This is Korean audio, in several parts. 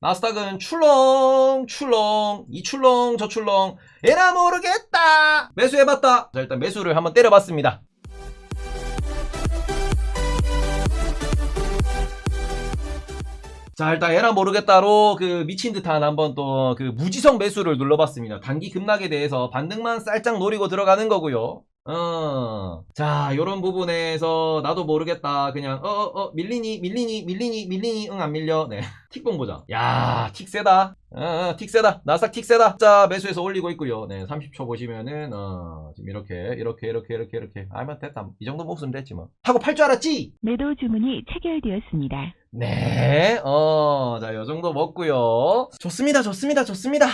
나스닥은 출렁 출렁 이 출렁 저 출렁. 에라 모르겠다. 매수해봤다. 자 일단 매수를 한번 때려봤습니다. 자 일단 에라 모르겠다로 그 미친 듯한 한번 또 그 무지성 매수를 눌러봤습니다. 단기 급락에 대해서 반등만 살짝 노리고 들어가는 거고요 어. 자, 요런 부분에서 나도 모르겠다. 그냥, 어, 어, 어, 밀리니, 밀리니, 밀리니, 밀리니, 응, 안 밀려. 네. 틱봉 보자. 야, 틱 세다. 어, 어, 틱 세다. 나삭 틱 세다. 자, 매수해서 올리고 있고요. 네, 30초 보시면은, 어, 지금 이렇게, 이렇게, 이렇게, 이렇게, 이렇게. 아면 됐다. 이 정도 목숨 됐지 뭐. 하고 팔 줄 알았지? 매도 주문이 체결되었습니다. 네, 어, 자, 요 정도 먹고요. 좋습니다, 좋습니다, 좋습니다.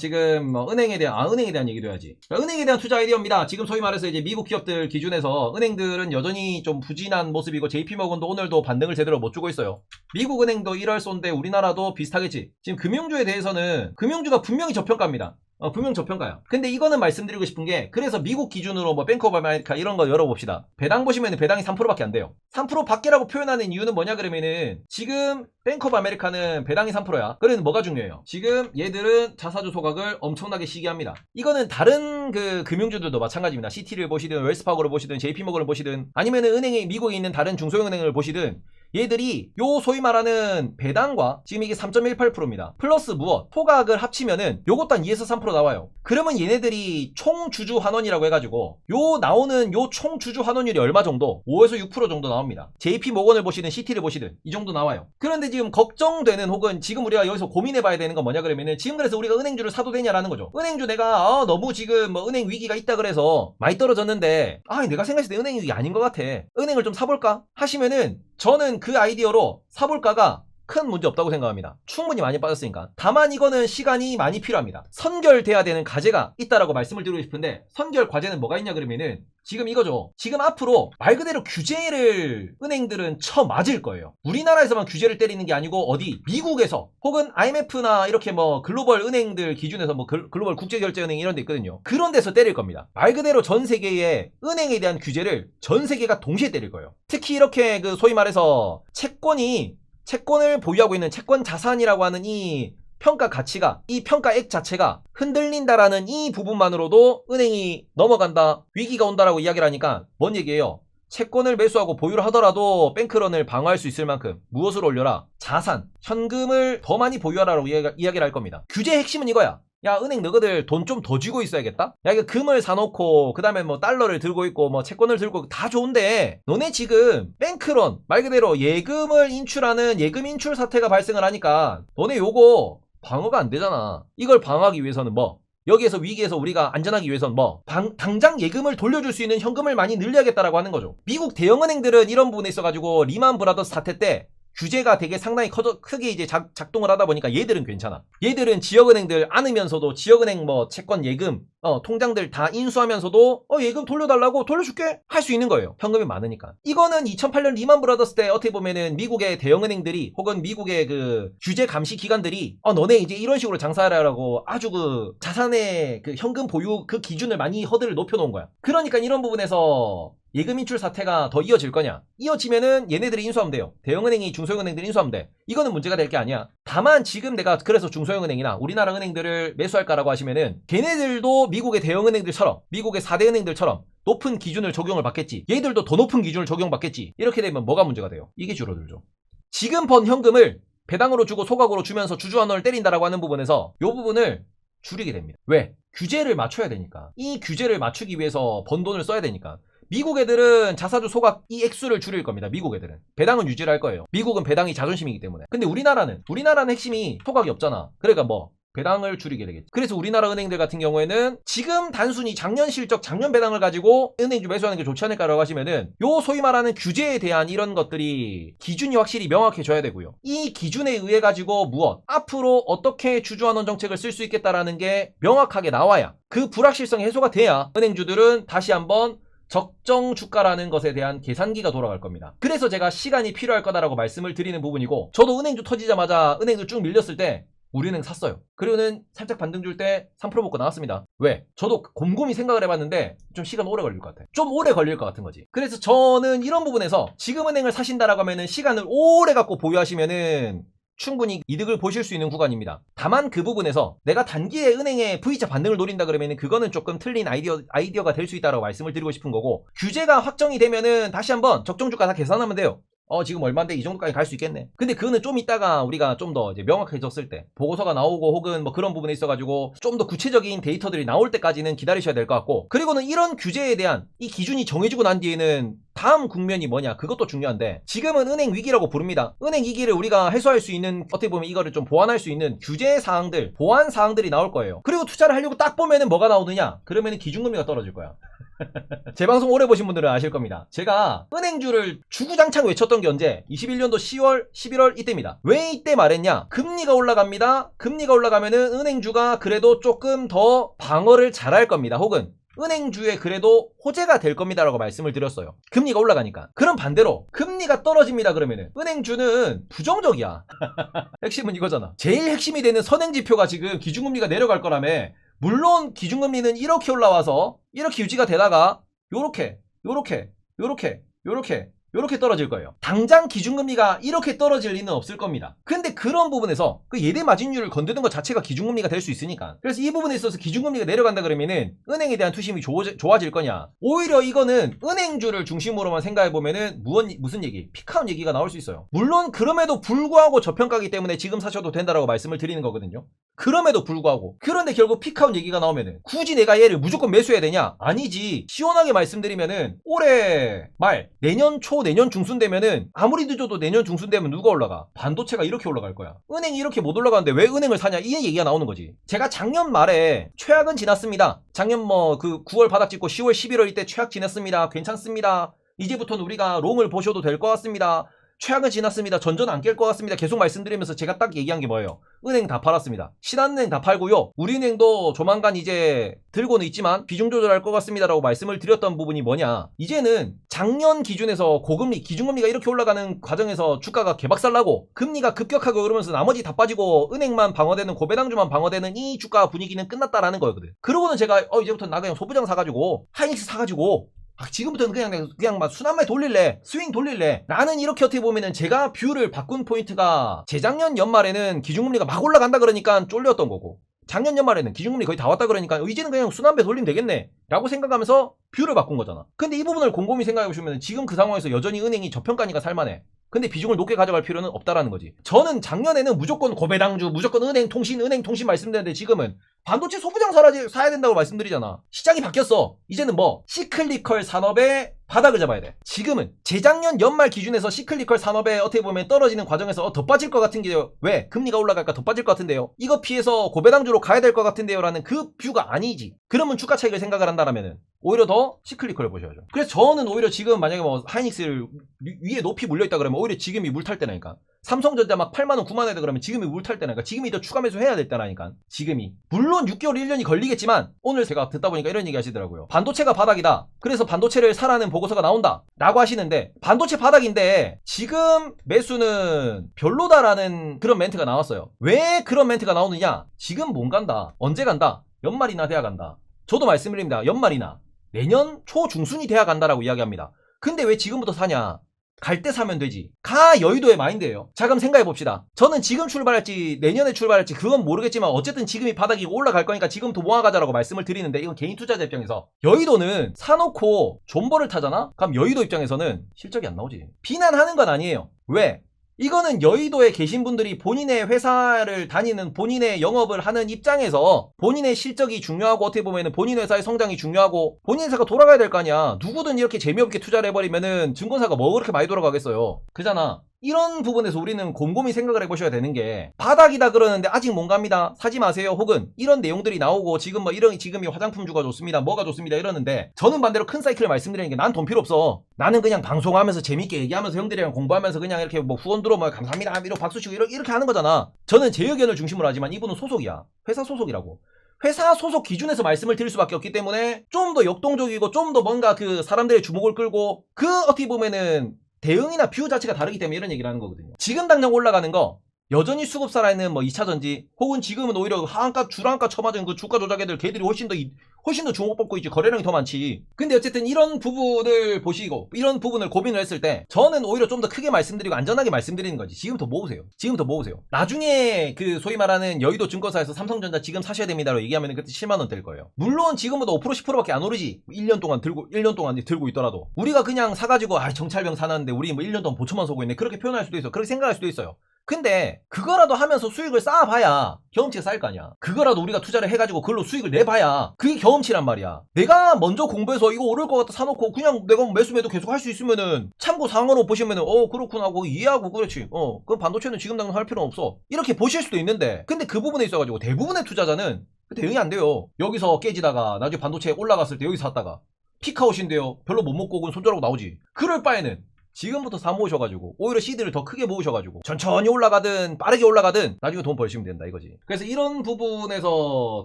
지금 뭐 은행에 대한 아 은행에 대한 얘기도 해야지. 자, 은행에 대한 투자 아이디어입니다. 지금 소위 말해서 이제 미국 기업들 기준에서 은행들은 여전히 좀 부진한 모습이고 JP 모건도 오늘도 반등을 제대로 못 주고 있어요. 미국 은행도 1월 쏜데 우리나라도 비슷하겠지. 지금 금융주에 대해서는 금융주가 분명히 저평가입니다. 어, 분명 저평가야. 근데 이거는 말씀드리고 싶은 게, 그래서 미국 기준으로 뭐 뱅크 오브 아메리카 이런 거 열어봅시다. 배당 보시면 배당이 3%밖에 안 돼요. 3% 밖에라고 표현하는 이유는 뭐냐 그러면은, 지금 뱅크 오브 아메리카는 배당이 3%야. 그래는 뭐가 중요해요? 지금 얘들은 자사주 소각을 엄청나게 시기합니다. 이거는 다른 그 금융주들도 마찬가지입니다. 시티를 보시든, 웰스파고를 보시든, JP모건을 보시든, 아니면은 은행이 미국에 있는 다른 중소형 은행을 보시든, 얘들이 요 소위 말하는 배당과 지금 이게 3.18%입니다. 플러스 무엇? 토각을 합치면은 요것도 한 2에서 3% 나와요. 그러면 얘네들이 총 주주 환원이라고 해가지고 요 나오는 요 총 주주 환원율이 얼마 정도? 5에서 6% 정도 나옵니다. JP 모건을 보시든 시티를 보시든 이 정도 나와요. 그런데 지금 걱정되는 혹은 지금 우리가 여기서 고민해봐야 되는 건 뭐냐 그러면은 지금 그래서 우리가 은행주를 사도 되냐라는 거죠. 은행주 내가 아, 너무 지금 뭐 은행 위기가 있다 그래서 많이 떨어졌는데 아 내가 생각했을 때 은행 위기 아닌 것 같아. 은행을 좀 사볼까? 하시면은 저는 그 아이디어로 사볼까가 큰 문제 없다고 생각합니다. 충분히 많이 빠졌으니까. 다만 이거는 시간이 많이 필요합니다. 선결돼야 되는 과제가 있다라고 말씀을 드리고 싶은데 선결 과제는 뭐가 있냐 그러면은 지금 이거죠. 지금 앞으로 말 그대로 규제를 은행들은 쳐맞을 거예요. 우리나라에서만 규제를 때리는 게 아니고 어디 미국에서 혹은 IMF나 이렇게 뭐 글로벌 은행들 기준에서 뭐 글, 글로벌 국제결제은행 이런 데 있거든요. 그런 데서 때릴 겁니다. 말 그대로 전 세계의 은행에 대한 규제를 전 세계가 동시에 때릴 거예요. 특히 이렇게 그 소위 말해서 채권이 채권을 보유하고 있는 채권 자산이라고 하는 이 평가 가치가 이 평가액 자체가 흔들린다라는 이 부분만으로도 은행이 넘어간다 위기가 온다라고 이야기를 하니까 뭔 얘기예요? 채권을 매수하고 보유를 하더라도 뱅크런을 방어할 수 있을 만큼 무엇을 올려라? 자산 현금을 더 많이 보유하라고 이야기, 이야기를 할 겁니다. 규제의 핵심은 이거야 야 은행 너희들 돈 좀 더 쥐고 있어야겠다? 야 이거 금을 사놓고 그 다음에 뭐 달러를 들고 있고 뭐 채권을 들고 다 좋은데 너네 지금 뱅크런 말 그대로 예금을 인출하는 예금 인출 사태가 발생을 하니까 너네 요거 방어가 안 되잖아. 이걸 방어하기 위해서는 뭐 여기에서 위기에서 우리가 안전하기 위해서는 뭐 방- 당장 예금을 돌려줄 수 있는 현금을 많이 늘려야겠다라고 하는 거죠. 미국 대형은행들은 이런 부분에 있어가지고 리만 브라더스 사태 때 규제가 되게 상당히 커져, 크게 이제 작, 작동을 하다 보니까 얘들은 괜찮아. 얘들은 지역은행들 안으면서도 지역은행 뭐 채권 예금, 어, 통장들 다 인수하면서도 어, 예금 돌려달라고 돌려줄게 할 수 있는 거예요. 현금이 많으니까. 이거는 2008년 리만 브라더스 때 어떻게 보면은 미국의 대형은행들이 혹은 미국의 그 규제 감시 기관들이 어, 너네 이제 이런 식으로 장사하라고 아주 그 자산의 그 현금 보유 그 기준을 많이 허들을 높여놓은 거야. 그러니까 이런 부분에서 예금 인출 사태가 더 이어질 거냐? 이어지면은 얘네들이 인수하면 돼요. 대형은행이 중소형은행들이 인수하면 돼. 이거는 문제가 될 게 아니야. 다만 지금 내가 그래서 중소형은행이나 우리나라 은행들을 매수할까라고 하시면은 걔네들도 미국의 대형은행들처럼 미국의 4대 은행들처럼 높은 기준을 적용을 받겠지. 얘들도 더 높은 기준을 적용받겠지. 이렇게 되면 뭐가 문제가 돼요? 이게 줄어들죠. 지금 번 현금을 배당으로 주고 소각으로 주면서 주주환원을 때린다라고 하는 부분에서 이 부분을 줄이게 됩니다. 왜? 규제를 맞춰야 되니까. 이 규제를 맞추기 위해서 번 돈을 써야 되니까. 미국 애들은 자사주 소각 이 액수를 줄일 겁니다. 미국 애들은. 배당은 유지를 할 거예요. 미국은 배당이 자존심이기 때문에. 근데 우리나라는 우리나라는 핵심이 소각이 없잖아. 그러니까 뭐 배당을 줄이게 되겠죠. 그래서 우리나라 은행들 같은 경우에는 지금 단순히 작년 실적, 작년 배당을 가지고 은행주 매수하는 게 좋지 않을까라고 하시면은 요 소위 말하는 규제에 대한 이런 것들이 기준이 확실히 명확해져야 되고요. 이 기준에 의해 가지고 무엇 앞으로 어떻게 주주환원 정책을 쓸 수 있겠다라는 게 명확하게 나와야 그 불확실성이 해소가 돼야 은행주들은 다시 한번 적정 주가라는 것에 대한 계산기가 돌아갈 겁니다. 그래서 제가 시간이 필요할 거다라고 말씀을 드리는 부분이고 저도 은행주 터지자마자 은행주 쭉 밀렸을 때 우리은행 샀어요. 그리고는 살짝 반등 줄 때 3% 먹고 나왔습니다. 왜? 저도 곰곰이 생각을 해봤는데 좀 시간 오래 걸릴 것 같아. 좀 오래 걸릴 것 같은 거지. 그래서 저는 이런 부분에서 지금 은행을 사신다라고 하면은 시간을 오래 갖고 보유하시면은 충분히 이득을 보실 수 있는 구간입니다. 다만 그 부분에서 내가 단기에 은행의 V자 반등을 노린다 그러면 그거는 조금 틀린 아이디어, 아이디어가 될 수 있다고 말씀을 드리고 싶은 거고 규제가 확정이 되면은 다시 한번 적정 주가 다 계산하면 돼요. 어 지금 얼마인데 이 정도까지 갈 수 있겠네. 근데 그거는 좀 이따가 우리가 좀 더 이제 명확해졌을 때 보고서가 나오고 혹은 뭐 그런 부분에 있어 가지고 좀 더 구체적인 데이터들이 나올 때까지는 기다리셔야 될 것 같고 그리고는 이런 규제에 대한 이 기준이 정해지고 난 뒤에는 다음 국면이 뭐냐 그것도 중요한데 지금은 은행 위기라고 부릅니다. 은행 위기를 우리가 해소할 수 있는 어떻게 보면 이거를 좀 보완할 수 있는 규제 사항들 보완 사항들이 나올 거예요. 그리고 투자를 하려고 딱 보면은 뭐가 나오느냐 그러면은 기준금리가 떨어질 거야. 제 방송 오래 보신 분들은 아실 겁니다. 제가 은행주를 주구장창 외쳤던 게 언제? 21년도 10월, 11월 이때입니다. 왜 이때 말했냐? 금리가 올라갑니다. 금리가 올라가면은 은행주가 그래도 조금 더 방어를 잘할 겁니다. 혹은 은행주에 그래도 호재가 될 겁니다라고 말씀을 드렸어요. 금리가 올라가니까. 그럼 반대로 금리가 떨어집니다 그러면은 은행주는 부정적이야. 핵심은 이거잖아. 제일 핵심이 되는 선행 지표가 지금 기준금리가 내려갈 거라며 물론 기준금리는 이렇게 올라와서 이렇게 유지가 되다가 요렇게 요렇게 요렇게 요렇게 요렇게 떨어질 거예요. 당장 기준금리가 이렇게 떨어질 리는 없을 겁니다. 근데 그런 부분에서 그 예대 마진율을 건드는 것 자체가 기준금리가 될 수 있으니까. 그래서 이 부분에 있어서 기준금리가 내려간다 그러면은 은행에 대한 투심이 좋아질 거냐? 오히려 이거는 은행주를 중심으로만 생각해 보면은 무언 무슨 얘기? 피카운 얘기가 나올 수 있어요. 물론 그럼에도 불구하고 저평가기 때문에 지금 사셔도 된다라고 말씀을 드리는 거거든요. 그럼에도 불구하고 그런데 결국 피카운 얘기가 나오면은 굳이 내가 얘를 무조건 매수해야 되냐? 아니지. 시원하게 말씀드리면은 올해 말 내년 초 내년 중순 되면은 아무리 늦어도 내년 중순 되면 누가 올라가? 반도체가 이렇게 올라갈 거야. 은행이 이렇게 못 올라가는데 왜 은행을 사냐? 이 얘기가 나오는 거지. 제가 작년 말에 최악은 지났습니다. 작년 뭐 그 9월 바닥 찍고 10월 11월 이때 최악 지났습니다. 괜찮습니다. 이제부터는 우리가 롱을 보셔도 될 것 같습니다. 최악은 지났습니다. 전전 안 깰 것 같습니다. 계속 말씀드리면서 제가 딱 얘기한 게 뭐예요? 은행 다 팔았습니다. 신한은행 다 팔고요. 우리은행도 조만간 이제 들고는 있지만 비중 조절할 것 같습니다라고 말씀을 드렸던 부분이 뭐냐? 이제는 작년 기준에서 고금리, 기준금리가 이렇게 올라가는 과정에서 주가가 개박살나고 금리가 급격하게 오르면서 나머지 다 빠지고 은행만 방어되는 고배당주만 방어되는 이 주가 분위기는 끝났다라는 거거든. 그러고는 제가 어 이제부터 나 그냥 소부장 사가지고 하이닉스 사가지고 아, 지금부터는 그냥, 그냥 막 순환매 돌릴래. 스윙 돌릴래. 나는 이렇게 어떻게 보면은 제가 뷰를 바꾼 포인트가 재작년 연말에는 기준금리가 막 올라간다 그러니까 쫄렸던 거고. 작년 연말에는 기준금리 거의 다 왔다 그러니까 어, 이제는 그냥 순환배 돌리면 되겠네. 라고 생각하면서 뷰를 바꾼 거잖아. 근데 이 부분을 곰곰이 생각해 보시면 지금 그 상황에서 여전히 은행이 저평가니까 살만해. 근데 비중을 높게 가져갈 필요는 없다라는 거지. 저는 작년에는 무조건 고배당주, 무조건 은행 통신, 은행 통신 말씀드렸는데 지금은 반도체 소부장 사라지, 사야 된다고 말씀드리잖아. 시장이 바뀌었어. 이제는 뭐 시클리컬 산업의 바닥을 잡아야 돼. 지금은 재작년 연말 기준에서 시클리컬 산업에 어떻게 보면 떨어지는 과정에서 어, 더 빠질 것 같은 게요. 왜? 금리가 올라갈까 더 빠질 것 같은데요. 이거 피해서 고배당주로 가야 될 것 같은데요라는 그 뷰가 아니지. 그러면 주가 차익을 생각을 한다라면은 오히려 더 시클리컬을 보셔야죠. 그래서 저는 오히려 지금 만약에 뭐 하이닉스를 위- 위에 높이 물려 있다 그러면 오히려 지금이 물 탈 때라니까. 삼성전자 막 8만원, 9만원이다 그러면 지금이 물탈 때라니까. 지금이 더 추가 매수 해야 될 때라니까. 지금이. 물론 6개월, 1년이 걸리겠지만 오늘 제가 듣다 보니까 이런 얘기 하시더라고요. 반도체가 바닥이다. 그래서 반도체를 사라는 보고서가 나온다. 라고 하시는데 반도체 바닥인데 지금 매수는 별로다라는 그런 멘트가 나왔어요. 왜 그런 멘트가 나오느냐? 지금 못 간다. 언제 간다? 연말이나 돼야 간다. 저도 말씀드립니다. 연말이나 내년 초 중순이 돼야 간다라고 이야기합니다. 근데 왜 지금부터 사냐? 갈 때 사면 되지. 가 여의도의 마인드예요. 자 그럼 생각해 봅시다. 저는 지금 출발할지 내년에 출발할지 그건 모르겠지만 어쨌든 지금이 바닥이고 올라갈 거니까 지금부터 모아가자라고 말씀을 드리는데 이건 개인 투자자 입장에서 여의도는 사놓고 존버를 타잖아? 그럼 여의도 입장에서는 실적이 안 나오지. 비난하는 건 아니에요. 왜? 이거는 여의도에 계신 분들이 본인의 회사를 다니는 본인의 영업을 하는 입장에서 본인의 실적이 중요하고 어떻게 보면은 본인 회사의 성장이 중요하고 본인 회사가 돌아가야 될 거 아니야. 누구든 이렇게 재미없게 투자를 해버리면은 증권사가 뭐 그렇게 많이 돌아가겠어요. 그잖아. 이런 부분에서 우리는 곰곰이 생각을 해보셔야 되는 게 바닥이다 그러는데 아직 못 갑니다. 사지 마세요. 혹은 이런 내용들이 나오고 지금 뭐 이런 지금이 화장품주가 좋습니다. 뭐가 좋습니다. 이러는데 저는 반대로 큰 사이클을 말씀드리는 게 난 돈 필요 없어. 나는 그냥 방송하면서 재밌게 얘기하면서 형들이랑 공부하면서 그냥 이렇게 뭐 후원 들어오면 감사합니다. 이러고 박수 치고 이렇게, 이렇게 하는 거잖아. 저는 제 의견을 중심으로 하지만 이분은 소속이야. 회사 소속이라고. 회사 소속 기준에서 말씀을 드릴 수밖에 없기 때문에 좀 더 역동적이고 좀 더 뭔가 그 사람들의 주목을 끌고 그 어떻게 보면은 대응이나 뷰 자체가 다르기 때문에 이런 얘기를 하는 거거든요. 지금 당장 올라가는 거 여전히 수급 살아있는 뭐 2차전지 혹은 지금은 오히려 하한가 주랑가 쳐맞은 그 주가 조작 애들 걔들이 훨씬 더 이- 훨씬 더 주목받고 있지. 거래량이 더 많지. 근데 어쨌든 이런 부분을 보시고 이런 부분을 고민을 했을 때 저는 오히려 좀 더 크게 말씀드리고 안전하게 말씀드리는 거지. 지금부터 모으세요? 지금부터 모으세요? 나중에 그 소위 말하는 여의도 증권사에서 삼성전자 지금 사셔야 됩니다로 얘기하면 그때 7만원 될 거예요. 물론 지금보다 5% 10%밖에 안 오르지. 1년 동안 들고 1년 동안 들고 있더라도. 우리가 그냥 사가지고 아 정찰병 사놨는데 우리 뭐 1년 동안 보초만 서고 있네. 그렇게 표현할 수도 있어. 그렇게 생각할 수도 있어요 근데 그거라도 하면서 수익을 쌓아봐야 경험치가 쌓일 거 아니야. 그거라도 우리가 투자를 해가지고 그걸로 수익을 내봐야 그게 경험치란 말이야. 내가 먼저 공부해서 이거 오를 것 같다 사놓고 그냥 내가 뭐 매수 매도 계속 할 수 있으면은 참고 상황으로 보시면은 어 그렇구나 하고 이해하고 그렇지. 어 그럼 반도체는 지금 당장 할 필요는 없어. 이렇게 보실 수도 있는데 근데 그 부분에 있어가지고 대부분의 투자자는 그 대응이 안 돼요. 여기서 깨지다가 나중에 반도체 올라갔을 때 여기서 샀다가 피카웃인데요. 별로 못 먹고 오군 손절하고 나오지. 그럴 바에는 지금부터 사 모으셔가지고 오히려 시드를 더 크게 모으셔가지고 천천히 올라가든 빠르게 올라가든 나중에 돈 벌시면 된다 이거지. 그래서 이런 부분에서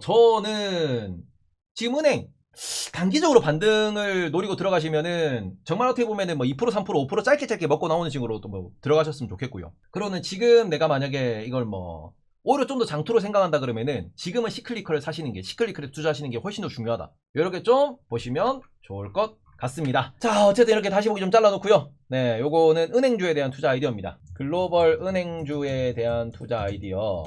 저는 지금 은행 단기적으로 반등을 노리고 들어가시면은 정말 어떻게 보면은 뭐 2% 3% 5% 짧게 짧게 먹고 나오는 식으로 또 뭐 들어가셨으면 좋겠고요. 그러면 지금 내가 만약에 이걸 뭐 오히려 좀 더 장투로 생각한다 그러면은 지금은 시클리커를 사시는 게 시클리커를 투자하시는 게 훨씬 더 중요하다. 이렇게 좀 보시면 좋을 것 같습니다. 자, 어쨌든 이렇게 다시 보기 좀 잘라놓고요. 네, 요거는 은행주에 대한 투자 아이디어입니다. 글로벌 은행주에 대한 투자 아이디어.